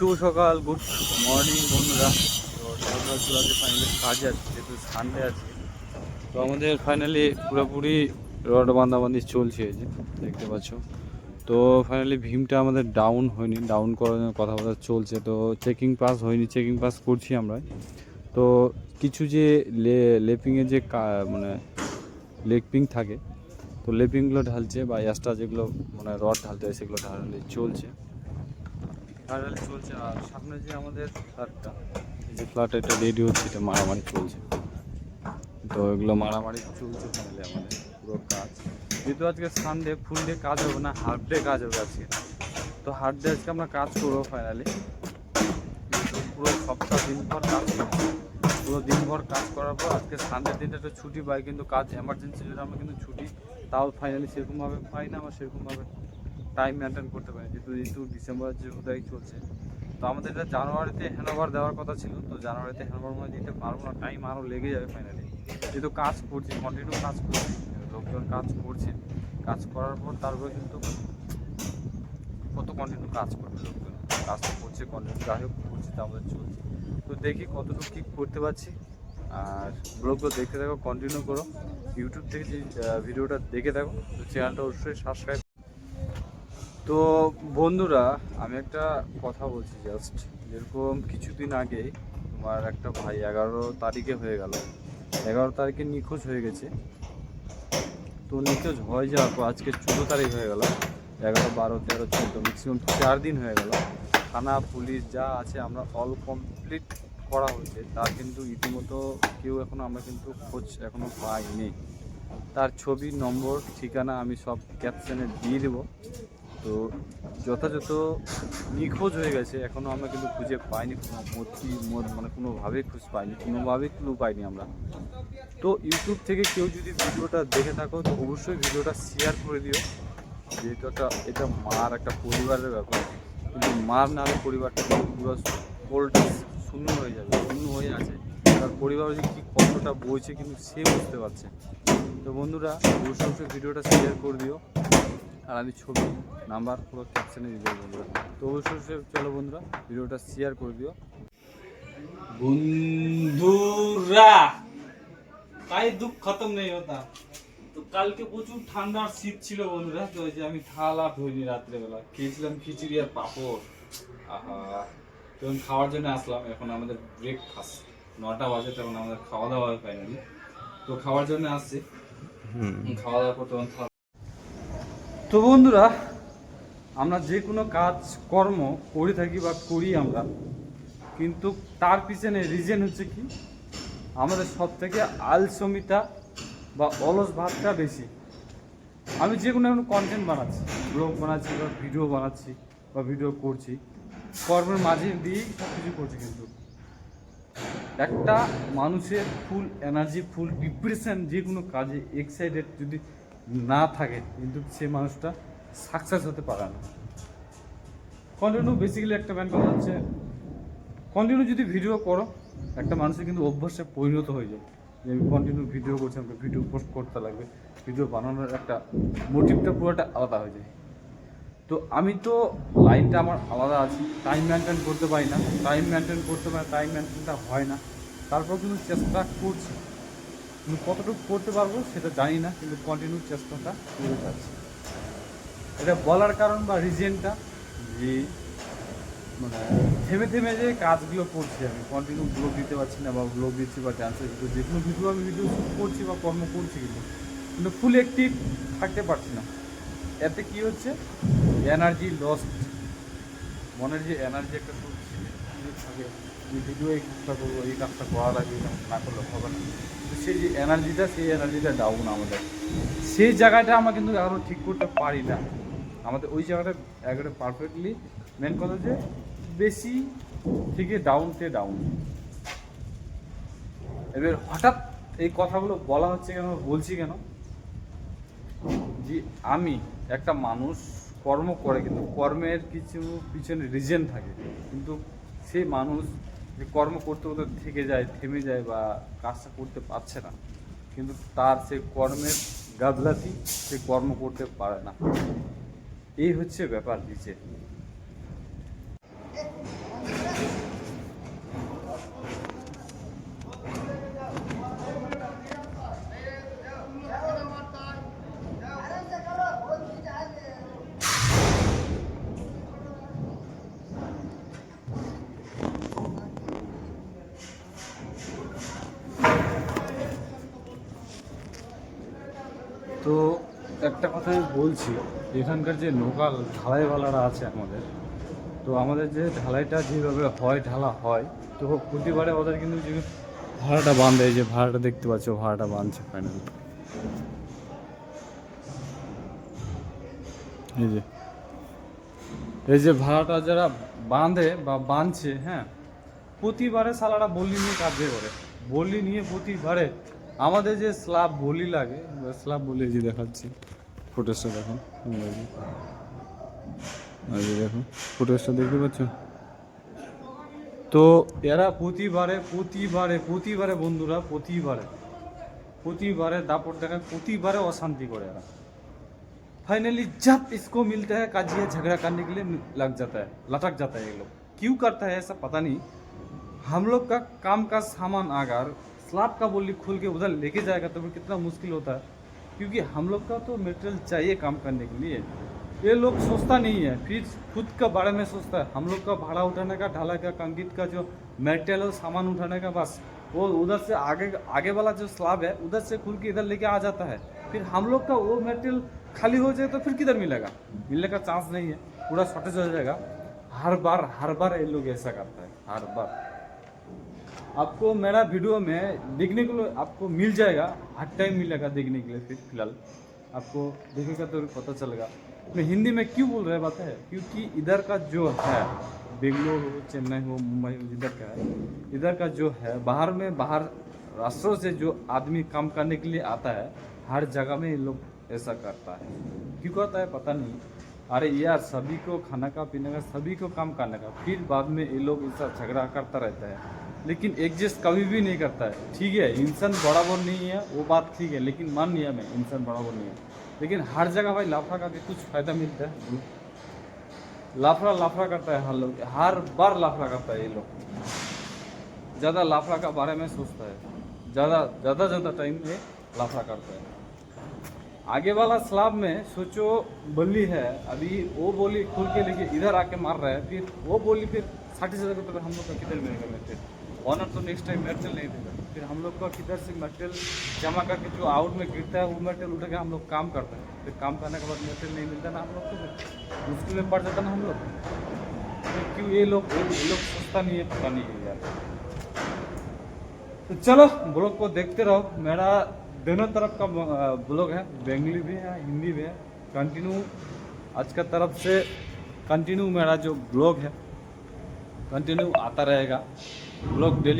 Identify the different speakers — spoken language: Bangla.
Speaker 1: শুভ সকাল, গুড মর্নিং বন্ধুরা। তো সকালবেলা ফাইনালি কাজে আছে, যেহেতু সানডে আছে, তো আমাদের ফাইনালি পুরোপুরি রড বান্ধাবান্ধি চলছে যে, দেখতে পাচ্ছ। তো ফাইনালি ভীমটা আমাদের ডাউন হয়নি ডাউন করার কথাবার্তা চলছে। তো চেকিং পাস হয়নি চেকিং পাস করছি আমরা। তো কিছু যে লেপিংয়ের যে মানে লেপিং থাকে, তো লেপিংগুলো ঢালছে বা এক্সট্রা যেগুলো মানে রড ঢালতে হয় সেগুলো ঢাললে চলছে। ফাইনালি চলছে, আর সামনে যে আমাদের ফ্ল্যাটটা এই যে ফ্ল্যাট এটা রেডি হচ্ছে, এটা মারামারি চলছে। তো এগুলো মারামারি চলছে ফাইনালি আমাদের, পুরো কাজ। যেহেতু আজকে সানডে ফুল ডে কাজ হবে না হাফ ডে কাজ হবে আজকে। তো হাফ ডে আজকে আমরা কাজ করব ফাইনালি পুরো সপ্তাহ দিনভর কাজ পুরো দিনভর কাজ করার পর আজকে সানডে দিনটা একটু ছুটি পাই, কিন্তু কাজ এমার্জেন্সি জন্য আমরা কিন্তু ছুটি, তাও ফাইনালি সেরকমভাবে পাই না আমরা সেরকমভাবে টাইম মেনটেন করতে পারি যেহেতু যেহেতু ডিসেম্বরের যে হুদাই চলছে, তো আমাদের এটা জানুয়ারিতে হ্যানোভার দেওয়ার কথা ছিল, তো জানুয়ারিতে হ্যানোভার মনে দিতে পারব না টাইম আরও লেগে যাবে ফাইনালি যেহেতু কাজ করছি কন্টিনিউ কাজ করছি, লোকজন কাজ করছে, কাজ করার পর তারপরে কিন্তু কত কন্টিনিউ কাজ করবে লোকজন। কাজ তো করছে কন্টিনিউ যাই হোক, করছে, তা আমাদের চলছে। তো দেখি কতটুকু কী করতে পারছি। আর ব্লগগুলো দেখতে থাকো কন্টিনিউ করো। ইউটিউব থেকে যে ভিডিওটা দেখে থাকো, তো চ্যানেলটা অবশ্যই সাবস্ক্রাইব তো বন্ধুরা, আমি একটা কথা বলছি জাস্ট যেরকম কিছুদিন আগে তোমার একটা ভাই এগারো তারিখে হয়ে গেল। এগারো তারিখে নিখোঁজ হয়ে গেছে। তো নিখোঁজ হয়ে যাওয়ার পর আজকে চোদ্দ তারিখ হয়ে গেল। এগারো, বারো, তেরো, চোদ্দ ম্যাক্সিমাম চার দিন হয়ে গেল। থানা, পুলিশ যা আছে আমরা অল কমপ্লিট করা হয়েছে। তার কিন্তু ইতিমতো কেউ এখনও আমরা কিন্তু খোঁজ এখনও পাইনি। তার ছবি, নম্বর, ঠিকানা আমি সব ক্যাপশনে দিয়ে দেবো। তো যথাযথ নিখোঁজ হয়ে গেছে। এখনও আমরা কিন্তু খুঁজে পাইনি, কোনো মূর্তি মানে কোনোভাবেই খুঁজ পাইনি, কোনোভাবেই ক্লু পাইনি আমরা। তো ইউটিউব থেকে কেউ যদি ভিডিওটা দেখে থাকো, তো অবশ্যই ভিডিওটা শেয়ার করে দিও। যেহেতু একটা, এটা মার, একটা পরিবারের ব্যাপার। কিন্তু মার না হলে পরিবারটা পুরো পোলটা শূন্য হয়ে যাবে, শূন্য হয়ে আছে। তার পরিবার যে কী কষ্টটা বইছে কিন্তু সে বুঝতে পারছে তো বন্ধুরা, অবশ্যই ভিডিওটা শেয়ার করে দিও। আর আমি ছবি নাম্বার পুরো ক্যাপশনে দিয়ে দেবো বন্ধুরা। তো অবশ্যই চলো বন্ধুরা ভিডিওটা শেয়ার করে দিও।
Speaker 2: বন্ধুরা তাই দুঃখ খতম নেই হতা। তো কালকে প্রচুর ঠান্ডা আর শীত ছিল বন্ধুরা তো ওই যে আমি থালা ধরিনি রাত্রেবেলা। খেয়েছিলাম খিচুড়ি আর পাঁপড়। আহা তখন খাওয়ার জন্য আসলাম এখন আমাদের ব্রেকফাস্ট নটা বাজে তখন আমাদের খাওয়া দাওয়া ফাইনালি তো খাওয়ার জন্য আসছি। খাওয়া দাওয়া করতে তখন
Speaker 1: তো বন্ধুরা, আমরা যে কোনো কাজ, কর্ম করে থাকি বা করি আমরা, কিন্তু তার পিছনে রিজন হচ্ছে কি? আমাদের সব থেকে আলসমিতা বা অলস ভাবটা বেশি। আমি যে কোনো এখন কন্টেন্ট বানাচ্ছি ব্লগ বানাচ্ছি বা ভিডিও বানাচ্ছি বা ভিডিও করছি, কর্মের মাঝে দিয়েই সব কিছু করছি কিন্তু। একটা মানুষের ফুল এনার্জি ফুল ডিপ্রেশন যে কোনো কাজে এক্সাইটেড যদি না থাকে, কিন্তু সে মানুষটা সাকসেস হতে পারে না। কন্টিনিউ বেসিক্যালি একটা ম্যান কথা হচ্ছে। কন্টিনিউ যদি ভিডিও করো, একটা মানুষের কিন্তু অভ্যাসে পরিণত হয়ে যায়। যে আমি কন্টিনিউ ভিডিও করছি, আমাকে ভিডিও পোস্ট করতে লাগবে। ভিডিও বানানোর একটা মোটিভটা পুরোটা আলাদা হয়ে যায়। তো আমি তো লাইনটা আমার আলাদা আছে। টাইম মেনটেন করতে পারি না। টাইম মেনটেন করতে পারি টাইম মেনটেনটা হয় না। তারপর কিন্তু চেষ্টা করছি। কিন্তু কতটুকু করতে পারব সেটা জানি না, কিন্তু কন্টিনিউ চেষ্টাটা করে যাচ্ছি। এটা বলার কারণ বা রিজনটা যে মানে থেমে থেমে যে কাজগুলো করছি আমি কন্টিনিউ ব্লগ দিতে পারছি না বা ব্লগ দিচ্ছি বা ডান্সের ভিডিও যে কোনো ভিডিও আমি ভিডিও করছি বা কর্ম করছি কিন্তু কিন্তু ফুল অ্যাক্টিভ থাকতে পারছি না। এতে কি হচ্ছে? এনার্জি লস মনের যে এনার্জি একটা থাকে ভিডিও এই কাজটা করব, এই কাজটা করা লাগবে, না করলে হবে না। সেই যে এনার্জিটা, সেই এনার্জিটা ডাউন আমাদের। সেই জায়গাটা আমরা কিন্তু এখনও ঠিক করতে পারি না। আমাদের ওই জায়গাটা একেবারে পারফেক্টলি মেন কথা যে বেশি থেকে ডাউনতে ডাউন এবার হঠাৎ এই কথাগুলো বলা হচ্ছে কেন, বলছি কেন? যে আমি একটা মানুষ, কর্ম করে কিন্তু কর্মের কিছু পিছনে রিজন থাকে। কিন্তু সেই মানুষ যে কর্ম করতে করতে থেকে যায়, থেমে যায় বা কাজটা করতে পারছে না। কিন্তু তার সে কর্মের গাদলাতি সে কর্ম করতে পারে না। এই হচ্ছে ব্যাপার নিচে তো একটা কথা আমি বলছি, এখানকার যে লোকাল ঢালাইওয়ালারা আছে আমাদের, তো আমাদের যে ঢালাইটা যেভাবে হয়, ঢালা হয়, তো প্রতিবারে ওদের কিন্তু যে ভাড়াটা বাঁধে যে ভাড়াটা দেখতে পাচ্ছ, ভাড়াটা বাঁধছে ফাইনালি এই যে এই যে ভাড়াটা যারা বাঁধে বা বাঁধছে হ্যাঁ প্রতিবারে সালারা বলি নিয়ে কাজে করে বলি নিয়ে প্রতিবারে আমাদের যে স্ল্যাব বলি লাগে স্ল্যাব বলি যে দেখাচ্ছি। ফুটেজটা দেখো এই যে। এই যে দেখো ফুটেজটা দেখতে পাচ্ছ তো এরা প্রতিবারে প্রতিবারে প্রতিবারে বন্ধুরা প্রতিবারে প্রতিবারে দাপট দেখায় প্রতিবারে অশান্তি করে এরা फाइनली जब इसको मिलता है काजिया झगड़ा करने के लिए लग जाता है लटक जाता है ये लोग क्यों करता है ऐसा पता नहीं हम लोग का काम का सामान अगर स्लैब का बोली खोल के उधर लेके जाएगा तो फिर कितना मुश्किल होता है क्योंकि हम लोग का तो मटेरियल चाहिए काम करने के लिए। ये लोग सोचता नहीं है। फिर खुद का बारे में सोचता है। हम लोग का भाड़ा उठाने का, ढाला का, कंक्रीट का जो मेटेरियल और सामान उठाने का बस, वो उधर से आगे आगे वाला जो स्लाब है, उधर से खुल के इधर लेके आ जाता है। फिर हम लोग का वो मेटेरियल खाली हो जाए तो फिर किधर मिलेगा? मिलने का चांस नहीं है। पूरा शॉर्टेज हो जाएगा। हर बार हर बार ये लोग ऐसा करता है। हर बार। आपको मेरा वीडियो में देखने के लिए आपको मिल जाएगा। हर टाइम मिलेगा देखने के लिए फिर फ़िलहाल। आपको देखेगा तो पता चलेगा। मैं हिंदी में क्यों बोल रहे हैं, बात है? क्योंकि इधर का जो है, बेंगलोर हो, चेन्नई हो, मुंबई हो इधर का है, इधर का जो है, बाहर में, बाहर राष्ट्रों से जो आदमी काम करने के लिए आता है, हर जगह में ये लोग ऐसा करता है। क्यों करता है पता नहीं। अरे यार, सभी को खाना का, पीने का, सभी को काम करने का, फिर बाद में ये लोग ऐसा झगड़ा करता रहता है। लेकिन एग्जिस्ट कभी भी नहीं करता है। ठीक है, इंसान बराबर नहीं है, वो बात ठीक है, लेकिन मान लिया मैं इंसान बराबर नहीं है। लेकिन हर जगह भाई लाफड़ा का भी कुछ फ़ायदा मिलता है। लाफड़ा लाफड़ा करता है, हर लोग, हर बार लाफड़ा करता है ये लोग। ज़्यादा लाफड़ा का बारे में सोचता है। ज़्यादा ज़्यादा ज़्यादा टाइम में लाफड़ा करता है। आगे वाला स्लाब में सोचो बल्ली है, अभी वो बोली खोल के लेके इधर आके मार रहा है, फिर वो बोली, फिर साठ पर हम लोग का किधर मिलेगा मेटेरियल ऑनर तो नेक्स्ट टाइम मेटेरियल नहीं देगा। फिर हम लोग का किधर से मेटेरियल जमा करके जो आउट में गिरता है, वो मेटेरियल उठा के हम लोग काम करते हैं। फिर काम करने के बाद मेटेरियल नहीं मिलता ना हम लोग को मुश्किल में पड़ जाता ना हम लोग। तो क्यों ये लोग ये लोग सोचता नहीं है, पता नहीं है यार। तो चलो, ब्लॉग को देखते रहो। मेरा दोनों तरफ़ का ब्लॉग है। बंगली भी है, हिंदी भी है। कंटिन्यू, आज का तरफ़ से कंटिन्यू मेरा जो ब्लॉग है, कंटिन्यू आता रहेगा। লোক ডেলি